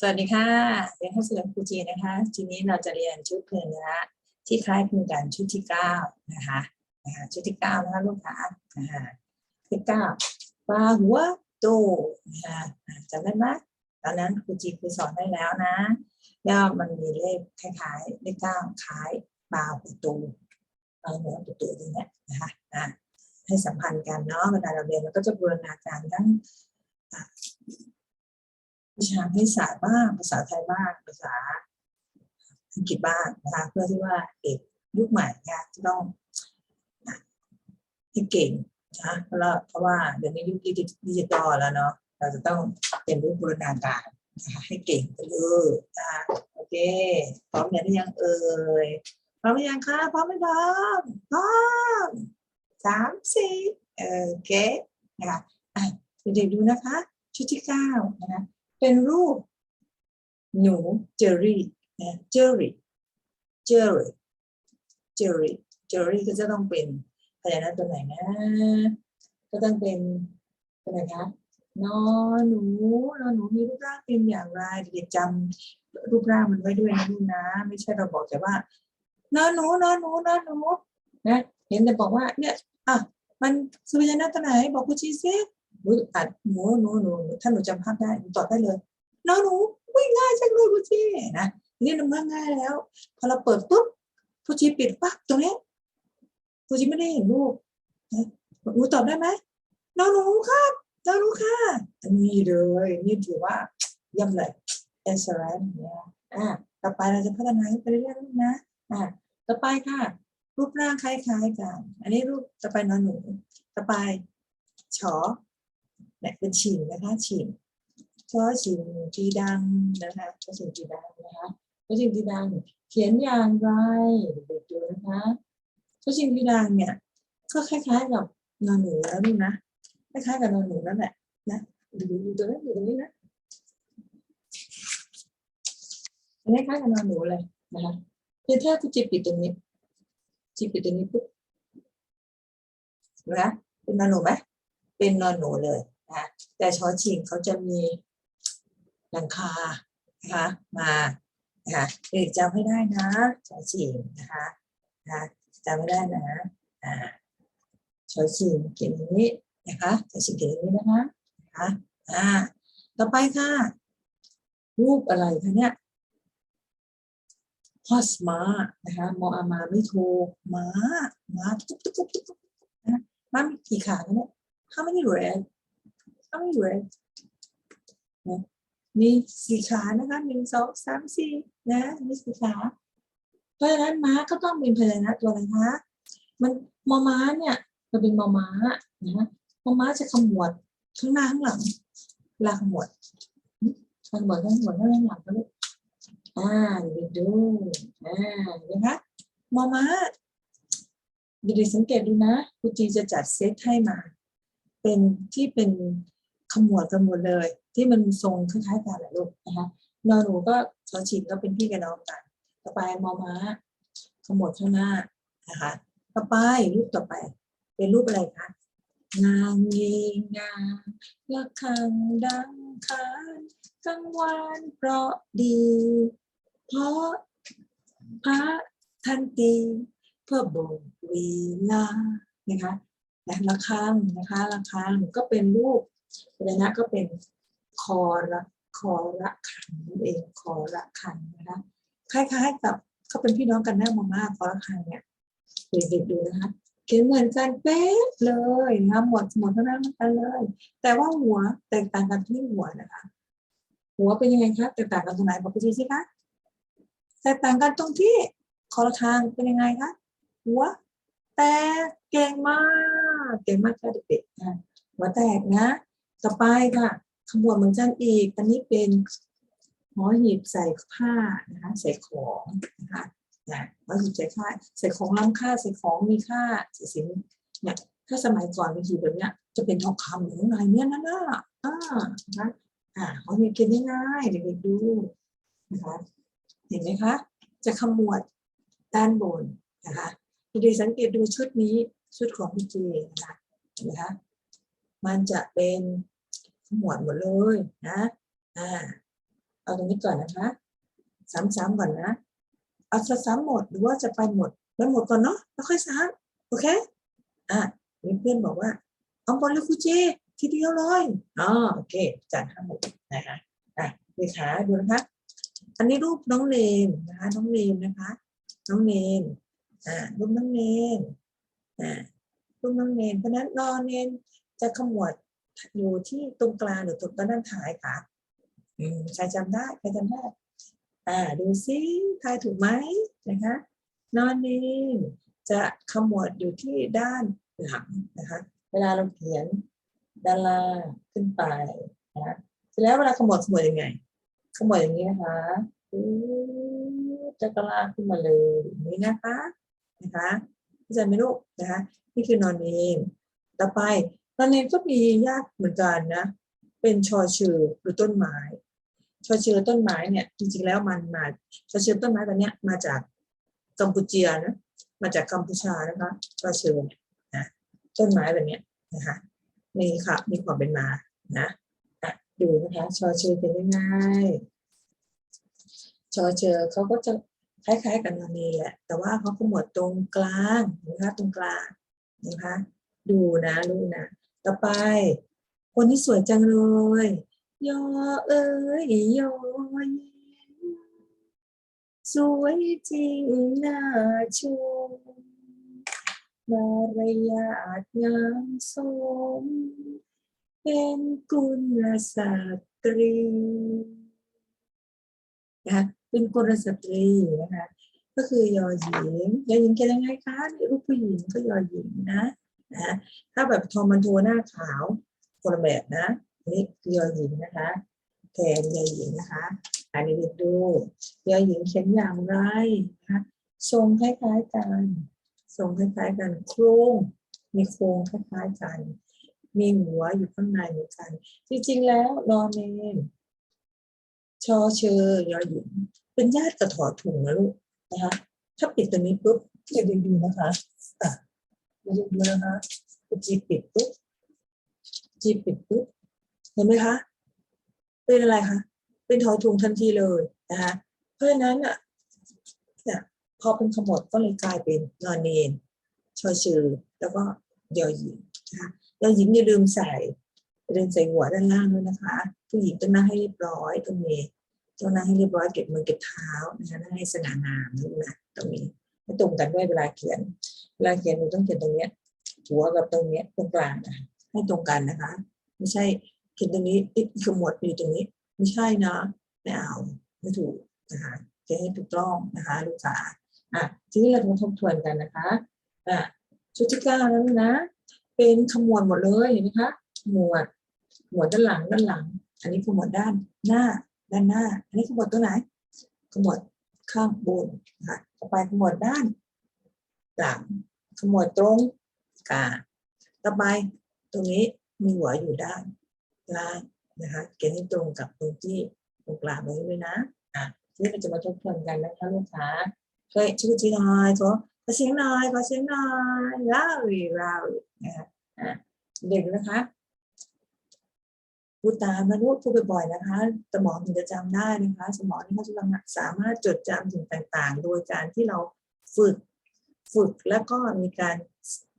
สวัสดีค่ะเรียนข้าสู่ครูจีนะคะ ทีนี้เราจะเรียนชุดเพลงนะที่คล้ายคลึงกันชุดที่เก้านะคะนะคะชุดที่เก้านะคะลูกค้านะคะที่เก้าปลาหัวโตนะคะจำได้ไหมตอนนั้นครูจีครูสอนได้แล้วนะแล้วมันมีเลขคล้ายๆเลขเก้าคล้ายปลาหัวโตปลาหัวโตตรงนี้นะคะให้สัมพันธ์กันเนาะเวลาเราเรียนเราก็จะบูรณาการทั้ง วิชาคณิตศาสตร์บ้างภาษาไทยบ้างภาษาอังกฤษบ้างนะคะเพื่อที่ว่าเด็กยุคใหม่เนี่ยจะต้องให้เก่งนะเพราะว่าเพราะว่าเดี๋ยวนี้ยุคดิจิตอลแล้วเนาะเราจะต้องเป็นรูปบูรณาการนะคะให้เก่งไปเลยนะคะโอเคพร้อมแล้วหรือยังเอ่ยพร้อมหรือยังคะพร้อมไหมพร้อมพร้อมสามสี่โอเคนะคะอะเด็กๆดูนะคะชุดที่เก้านะคะ เป็นรูป หนูเจอรี่นะเจอรี่เจอรี่เจอรี่เจอรี่ก็จะต้องเป็นพยัญชนะตัวไหนนะ ก็ต้องเป็นตัวไหนคะนอหนูนอหนูมีรูปร่างเป็นอย่างไรเด็กๆจำรูปร่างมันไว้ด้วยนะลูกนะ ไม่ใช่เราบอกแต่ว่านอหนูนอหนูนอหนูนะเห็นแต่บอกว่าเนี่ยอะมันคือพยัญชนะตัวไหนบอกคุณชี้ซิ หนูอ่านหนูหนูหนูถ้าหนูจำภาพได้หนูตอบได้เลยน้องหนูวิ่งง่ายจังเลยคุชีนะนี่มันง่ายแล้ว พอเราเปิดปุ๊บผู้ชีปิดปั๊บตรงนี้ผู้ชีไม่ได้เห็นรูปนะหนูตอบได้ไหมน้องหนูครับน้องหนูค่ะนนี้เลยนี่ถือว่าเยี่ยมเลยเอสเรนเนี่ยอ่าต่อไปเราจะพัฒนาไปเรื่อยๆนะอ่าต่อไปค่ะ รูปร่างคล้ายๆกัน อันนี้รูปต่อไปนอนหนู ต่อไปชอ เนี่ยเป็นฉิงนะคะฉิงช่อฉิงจีดังนะคะช่อฉิงจีดังนะคะช่อฉิงจีดังเขียนอย่างไรเด็กๆดูนะคะช่อฉิงจีดังเนี่ยก็คล้ายๆกับนอนหนูแล้วนี่นะคล้ายๆกับนอนหนูนั่นแหละนะดูดูตัวนี้ดูตรงนี้นะคล้ายๆกับนอนหนูเลยนะคะเพียงแค่คุณจิบปิดตรงนี้จิบปิดตรงนี้ปุ๊บนะเป็นนอนหนูไหมเป็นนอนหนูเลย แต่ชอชิงเขาจะมีหลังคานะคะมานะคะเด็กจำให้ได้นะชอชิงนะคะนะจำไม่ได้นะอ่าชอชิงเขียนอย่างนี้นะคะชอชิงเขียนอย่างนี้นะคะนะคะอ่าต่อไปค่ะ รูปอะไรคะเนี่ยฮอสมานะคะมออามาไม่ถูกม้าม้าตุ๊บตุ๊บตุ๊บตุ๊บนะม้ามีกี่ขาคะเนี่ย how many red how many red นะมีสี่ขานะคะหนึ่งสองสามสี่นะมีสี่ขา เพราะฉะนั้นม้าก็ต้องเป็นพยัญชนะตัวอะไรคะมันมอม้าเนี่ยมันเป็นมอม้านะมอม้าจะขมวดข้างหน้าข้างหลังลาขมวดขมวดข้างหมวดข้างหน้าข้างหลังก็เลยอ่าเดี๋ยวดูอ่าเห็นะคะมอม้าเดี๋ยวสังเกตดูนะครูจีจะจัดเซตให้มา เป็นที่เป็น ขมวดกันหมดเลย ที่มันทรงคล้ายๆกันแหละลูกนะคะนอนหนูก็ชอชินก็เป็นพี่กับน้องกัน ต่อไปมอม้าขมวดข้างหน้านะคะต่อไปรูปต่อไป เป็นรูปอะไรคะงางเงงามละคังดังคานกังวานเพราะดี เพราะพระทันตีเพื่อโบกเวลานะคะและระฆังนะคะระฆังก็เป็นรูป พยัญชนะก็เป็นคอระคอระคังนั่นเองคอระคังนะคะคล้ายๆกับเขาเป็นพี่น้องกันแน่มาม่าคอระคังเนี่ยเด็กๆดูนะคะเขียนเหมือนกันเป๊ะเลยนะหมดหมดเท่านั้นเหมือนกันเลย แต่ว่าหัวแตกต่างกันที่หัวนะคะ หัวเป็นยังไงคะแตกต่างกันตรงไหนบอกพี่จีสิคะแตกต่างกันตรงที่คอระคังเป็นยังไงคะหัวแต่เก่งมาก เก่งมากค่ะเด็กๆหัวแตกนะ ต่อไปค่ะขบวนเหมือนกันอีกอันนี้เป็นหอหีบใส่ผ้านะคะใส่ของนะคะนะหอหีบใส่ผ้าใส่ของล้ำค่าใส่ของมีค่าใส่สินเนี่ยถ้าสมัยก่อนเป็นหีบแบบเนี้ยจะเป็นทองคำหรืออะไรเนี่ยนะน่ะอ่านะอ่าหอหีบเขียนง่ายๆเด็กๆดูนะคะเห็นไหมคะจะขมวดด้านบนนะคะดีสังเกตดูชุดนี้ชุดของพี่เจนะคะเห็นไหมคะมันจะเป็น ขมวดหมดเลยนะอ่าเอาตรงนี้ก่อนนะคะ ซ้ำๆก่อนนะ เอาซ้ำๆหมดหรือว่าจะไปหมดไปหมดก่อนเนาะแล้วค่อยซ้ำโอเคอะมีเพื่อนบอกว่าเอาบอลเลยครูเจทีเดียวเลยอ๋อโอเคจัดให้นะคะอะดูขาดูนะคะ อันนี้รูปน้องเลนนะคะน้องเลนนะคะ น้องเนนอ่ารูปน้องเนนอ่ารูปน้องเนนเพราะนั้นนอนเนนจะขมวด อยู่ที่ตรงกลางหรือตรงด้านท้ายค่ะใครจำได้ใครจำได้อ่าดูซิทายถูกไหมนะคะนอนเนนจะขมวดอยู่ที่ด้านหลังนะคะ เวลาเราเขียนด้านล่างขึ้นไปนะเสร็จแล้วเวลาขมวดขมวดยังไง ขมวดอย่างนี้นะคะจะกระลากขึ้นมาเลยนี้นะคะนะคะเข้าใจไหมลูกนะคะ นี่คือนอนเนนต่อไป นอนเนนก็มียากเหมือนกันนะ เป็นชอเชือหรือต้นไม้ชอเชือต้นไม้เนี่ย จริงๆแล้วมันมาชอเชือต้นไม้แบบเนี้ยมาจากกัมพูเชียนะมาจากกัมพูชานะคะชอเชือเนี่ยนะต้นไม้แบบเนี้ยนะคะมีค่ะมีความเป็นมานะอะดูนะคะชอเชือเป็นยังไงชอเชือเขาก็จะคล้ายๆ กับนอนเนแหละ แต่ว่าเขาขมวดตรงกลางนะคะตรงกลางนะคะดูนะลูกนะ ต่อไป คนที่สวยจังเลยยอเอ้ยยอสวยจริงน่าชมมารยาทงามสม เป็นกุลสตรีนะคะเป็นกุลสตรีนะคะก็คือยอหญิงยอหญิงเขียนยังไงคะนี่รูปผู้หญิงก็ยอหญิงนะ นะถ้าแบบทอมันโทหน้าขาวคนละแบบนะนี่คือยอหญิงนะคะแทนยอหญิงนะคะ อันนี้ดูยอหญิงเขียนอย่างไรนะคะทรงคล้ายๆกันทรงคล้ายๆกันโครงมีโครงคล้ายๆกัน มีหัวอยู่ข้างในเหมือนกัน จริงๆแล้วนอเนนชอเชอยอหญิงเป็นญาติกับถอถุงนะลูกนะคะ ถ้าปิดตัวนี้ปุ๊บอย่าลืมดูนะคะ ย่าลืมดูนะคะจีปิดปุ๊บจีบปิดปุ๊บเห็นไหมคะ เป็นอะไรคะ เป็นทอทุงทันทีเลยนะคะเพราะฉะนั้นอะเนี่ยพอเป็นขมวดก็เลยกลายเป็นนอนเนนชอชื่อแล้วก็ยอหญิงนะคะยอหญิงอย่าลืมใส่อย่าลืมใส่หัวด้านล่างด้วยนะคะ ผู้หญิงต้องนั่งให้เรียบร้อยตรงนี้ต้องนั่งให้เรียบร้อยเก็บมือเก็บเท้านะคะนั่งให้สง่างามนี่นะตรงนี้ไม่ตรงกันด้วยเวลาเขียน เวลาเขียนหนูต้องเขียนตรงเนี้ย หัวกับตรงเนี้ยตรงกลางนะคะให้ตรงกันนะคะ ไม่ใช่เขียนตรงนี้อีกขมวดอยู่ตรงนี้ ไม่ใช่นะไม่เอาไม่ถูกนะคะเขียนให้ถูกต้องนะคะลูกค้าอะทีนี้เรามาทบทวนกันนะคะอะชุดที่เก้านั้นนะ เป็นขมวดหมดเลยเห็นไหมคะหมวดหมวดด้านหลังด้านหลัง อันนี้ขมวดด้านหน้าด้านหน้า อันนี้ขมวดตัวไหนขมวดข้างบนนะคะต่อไปขมวดด้าน หลัง ขมวดตรงกลางต่อไปตรงนี้มีหัวอยู่ด้านล่างนะคะเขียนให้ตรงกับตรงที่ตรงกลางไว้ด้วยนะอะทีนี้เราจะมาทบทวนกันนะคะลูกค้าเคยชื่อที่หน่อยขอขอเสียงหน่อยขอเสียงหน่อยลาอีลาอีนะคะอะเด็กนะคะพูดตามนะลูกพูดบ่อยๆนะคะ สมองถึงจะจำได้นะคะ สมองนี่เขาจะสามารถจดจำสิ่งต่างๆ โดยการที่เราฝึก ฝึกแล้วก็มีการ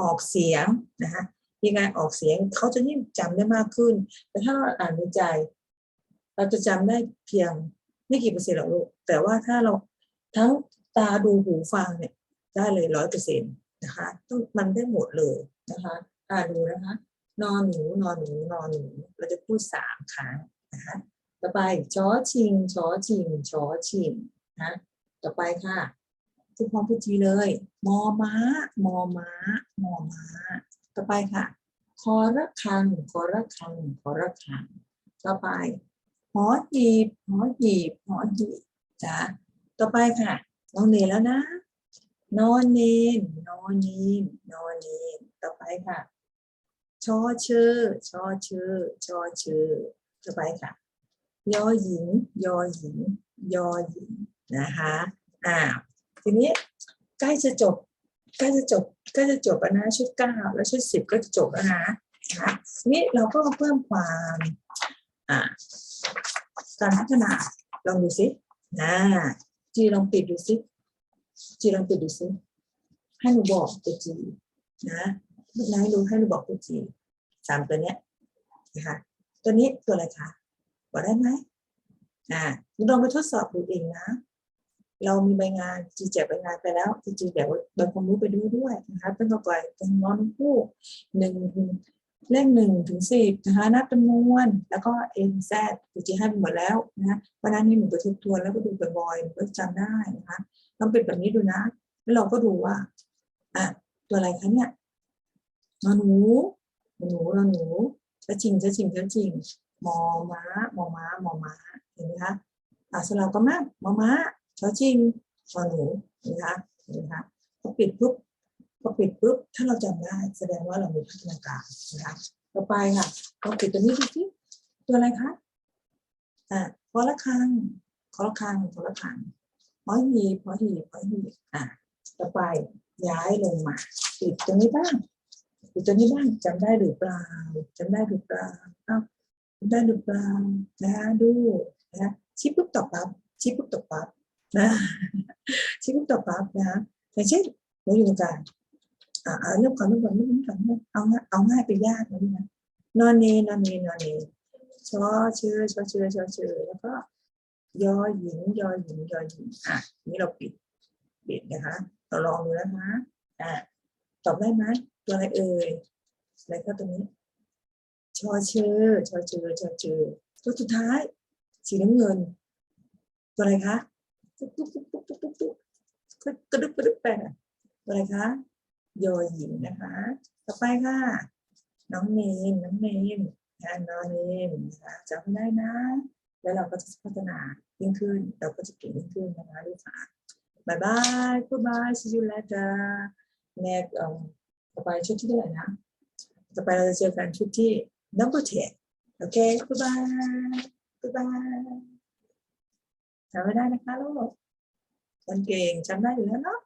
ออกเสียงนะคะมีการออกเสียงเขาจะยิ่งจำได้มากขึ้น แต่ถ้าเราอ่านในใจ เราจะจำได้เพียงไม่กี่เปอร์เซ็นต์หรอกลูกแต่ว่าถ้าเราทั้งตาดูหูฟังเนี่ยได้เลยร้อยเปอร์เซ็นต์นะคะต้องมันได้หมดเลยนะคะอ่าดูนะคะนอนหนูนอนหนูนอนหนูเราจะพูดสามครั้งนะคะต่อไปชอชิงชอชิงชอชิงนะต่อไปค่ะ ทุกพร้อมพูดทีเลย มอม้า มอม้า มอม้า ต่อไปค่ะ คอระคัง คอระคัง คอระคัง ต่อไป หอหีบ หอหีบ หอหีบจ้ะต่อไปค่ะ น้องเนนแล้วนะ นอนเนนนอนเนนนอนเนนต่อไปค่ะ ชอชื่อชอชื่อชอชื่อต่อไปค่ะ ยอหญิง ยอหญิง ยอหญิง นะคะ อ่า ทีนี้ใกล้จะจบใกล้จะจบใกล้จะจบแล้วนะชุดเก้าแล้วชุดสิบก็จะจบแล้วนะนะนี่เราก็มาเพิ่มความการพัฒนาลองดูสินะจีลองปิดดูสิจีลองปิดดูสิให้หนูบอกตัวจีนะลูกนายรู้ให้หนูบอกตัวจีสามตัวเนี้ยนะคะตัวนี้ตัวอะไรคะบอกได้ไหมอ่าหนูลองไปทดสอบดูเองนะ เรามีใบงานจีแจกใบงานไปแล้วจริงๆเดี๋ยวใบความรู้ไปดูด้วยนะคะตั้งแต่ก่อนตรงน้องผู้หนึ่งเลขหนึ่งถึงสิบนะคะนับจำนวน แล้วก็เอ็นแซดจีให้ไปหมดแล้วนะวันนั้นนี่หนูไปทบทวนแล้วก็ดูบ่อยๆหนูก็จำได้นะคะลองเป็นแบบนี้ดูนะ แล้วเราก็ดูว่าอะตัวอะไรคะเนี่ยนอนหนูหนูนอนหนูจะจริงจะจริงจะจริงมอม้ามอม้ามอม้าเห็นไหมคะอะสลับกันมากมอม้า ชอจริงชอหนูนะคะนไหมคะพอปิดปุ๊บพอปิดปุ๊บถ้าเราจำได้แสดงว่าเรามีพัฒนาการนะคะต่อไปค่ะเราปิดตัวนี้ดูสิตัวอะไรคะอะพอละครังขอละครังขอละครังพอหีพอหีพอหีอะต่อไปย้ายลงมาปิดตัวนี้บ้างปิดตัวนี้บ้างจำได้หรือเปล่าจำได้หรือเปล่าอ้าจำได้หรือเปล่านะคะดูนะคะชี้ปุ๊บตอบปั๊บชี้ปุ๊บตอบปั๊บ นะชีวิตต่อปั๊บนะอย่างเช่นเราอยู่ในการเอาเรื่องความรู้ความรู้ความรู้เอาง่ายเอาง่ายไปยากนะนะนอนเนนอนเนนอนเนชอเชื่อชอเชื่อชอเชื่อแล้วก็ยอหญิงยอหญิงยอหญิงอะนี่เราปิดปิดนะคะเราลองดูนะคะอะตอบได้ไหมตัวอะไรเอ่ยอะไรก็ตัวนี้ชอเชื่อชอเชื่อชอเชื่อตัวสุดท้ายสีน้ำเงิน ตัวอะไรคะ ตุ๊กตุ๊กตุ๊กตุ๊กตุ๊กตุ๊กตุ๊กกระดึบกระดึบไปนะอะไรคะโยหญิงนะคะ ต่อไปค่ะ น้องเนมน้องเนมนะน้องเนมนะคะจำได้นะ แล้วเราก็จะพัฒนายิ่งขึ้น เราก็จะเก่งยิ่งขึ้นนะคะลูกค้าบายบาย goodbye see you later next เอ่อต่อไปชุดที่เท่าไหร่นะต่อไปเราจะเจอกันชุดที่ number ten โอเค goodbye goodbye จำไม่ได้นะคะลูกคนเก่งจำได้อยู่แล้วเนาะ